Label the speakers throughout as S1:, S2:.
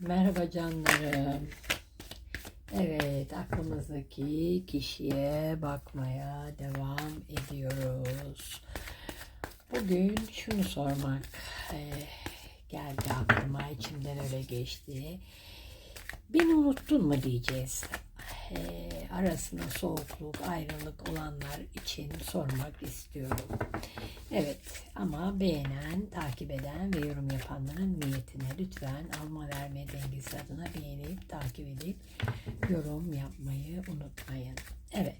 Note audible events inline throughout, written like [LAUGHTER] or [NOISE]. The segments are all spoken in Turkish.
S1: Merhaba canlarım. Evet, aklımızdaki kişiye bakmaya devam ediyoruz. Bugün şunu sormak eh, geldi aklıma, içimden öyle geçti. Beni unuttun mu diyeceğiz. Eh, arasında soğukluk, ayrılık olanlar için sormak istiyorum. Evet ama beğenen, takip eden ve yorum yapanların niyetine lütfen alma verme dengesi adına beğenip takip edip yorum yapmayı unutmayın. Evet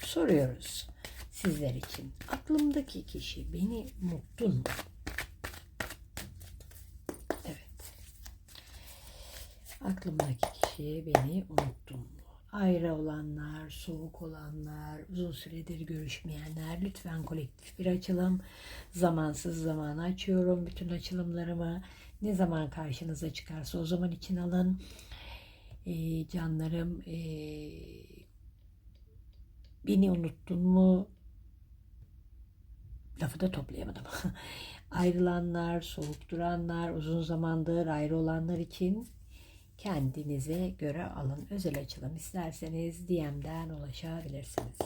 S1: soruyoruz sizler için. Aklımdaki kişi beni unuttun mu? Evet. Aklımdaki kişi beni unuttun mu? Ayrı olanlar, soğuk olanlar, uzun süredir görüşmeyenler lütfen kolektif bir açılım. Zamansız zaman açıyorum bütün açılımlarımı. Ne zaman karşınıza çıkarsa o zaman için alın. Ee, canlarım ee, beni unuttun mu? Lafı da toplayamadım. [LAUGHS] Ayrılanlar, soğuk duranlar, uzun zamandır ayrı olanlar için kendinize göre alın. Özel açılım isterseniz DM'den ulaşabilirsiniz.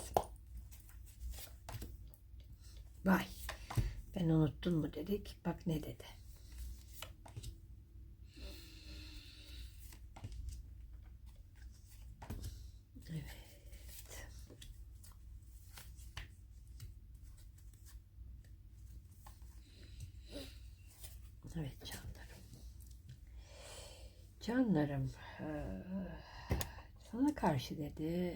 S1: Vay. Ben unuttun mu dedik. Bak ne dedi. Evet. Evet canlarım. Canlarım, sana karşı dedi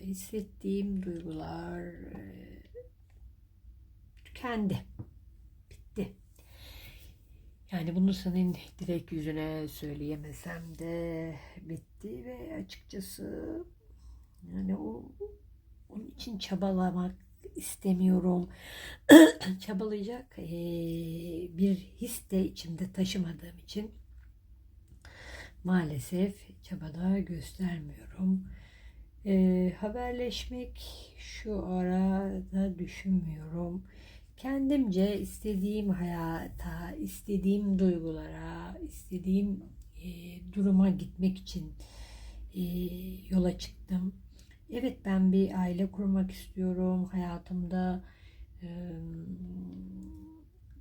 S1: hissettiğim duygular tükendi, bitti. Yani bunu senin direkt yüzüne söyleyemesem de bitti ve açıkçası yani o onun için çabalamak istemiyorum. [CLEARS THROAT] Çabalayacak bir his de içimde taşımadığım için maalesef çabada göstermiyorum. Ee, haberleşmek şu arada düşünmüyorum. Kendimce istediğim hayata, istediğim duygulara, istediğim e, duruma gitmek için e, yola çıktım. Evet ben bir aile kurmak istiyorum. Hayatımda e,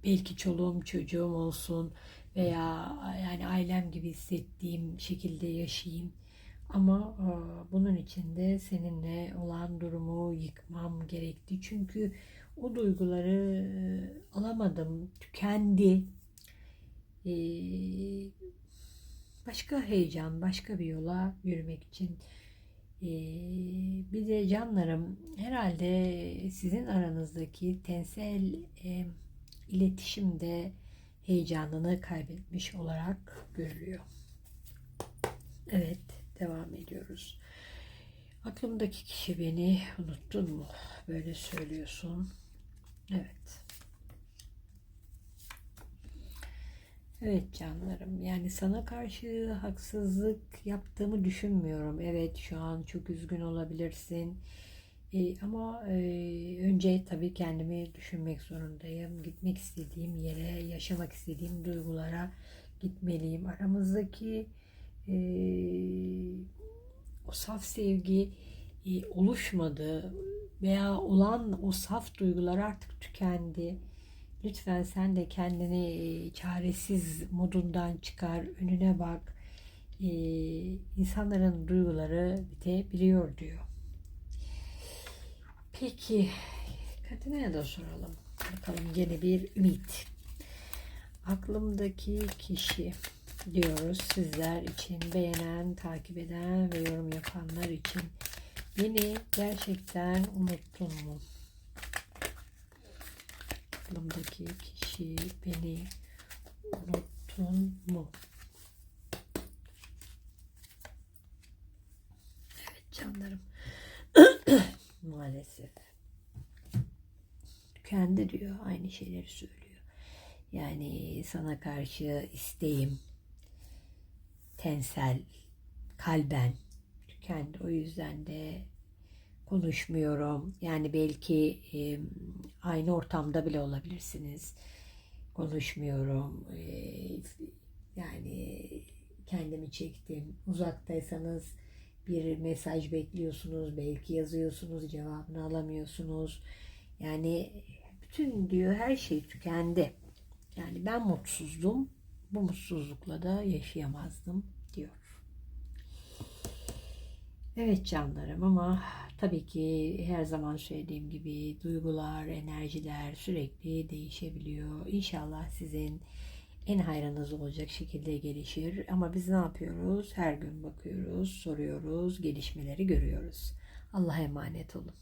S1: belki çoluğum çocuğum olsun veya yani ailem gibi hissettiğim şekilde yaşayayım. Ama bunun için de seninle olan durumu yıkmam gerekti. Çünkü o duyguları e, alamadım, tükendi. E, başka heyecan, başka bir yola yürümek için. E, bir de canlarım herhalde sizin aranızdaki tensel iletişimde heyecanını kaybetmiş olarak görülüyor. Evet, devam ediyoruz. Aklımdaki kişi beni unuttun mu? Böyle söylüyorsun. Evet. Evet canlarım. Yani sana karşı haksızlık yaptığımı düşünmüyorum. Evet şu an çok üzgün olabilirsin. E, ama e, önce tabii kendimi düşünmek zorundayım. Gitmek istediğim yere, yaşamak istediğim duygulara gitmeliyim. Aramızdaki e, o saf sevgi e, oluşmadı veya olan o saf duygular artık tükendi. Lütfen sen de kendini e, çaresiz modundan çıkar, önüne bak. E, insanların duyguları bitebiliyor diyor. Peki Katina'ya da soralım. Bakalım yeni bir ümit. Aklımdaki kişi diyoruz sizler için beğenen, takip eden ve yorum yapanlar için beni gerçekten unuttun mu? Aklımdaki kişi beni unuttun mu? Evet canlarım. Maalesef. Tükendi diyor. Aynı şeyleri söylüyor. Yani sana karşı isteğim tensel, kalben tükendi. O yüzden de konuşmuyorum. Yani belki e, aynı ortamda bile olabilirsiniz. Konuşmuyorum. E, yani kendimi çektim. Uzaktaysanız bir mesaj bekliyorsunuz, belki yazıyorsunuz, cevabını alamıyorsunuz. Yani bütün diyor her şey tükendi. Yani ben mutsuzdum. Bu mutsuzlukla da yaşayamazdım diyor. Evet canlarım ama tabii ki her zaman söylediğim gibi duygular, enerjiler sürekli değişebiliyor. İnşallah sizin en hayranınız olacak şekilde gelişir. Ama biz ne yapıyoruz? Her gün bakıyoruz, soruyoruz, gelişmeleri görüyoruz. Allah'a emanet olun.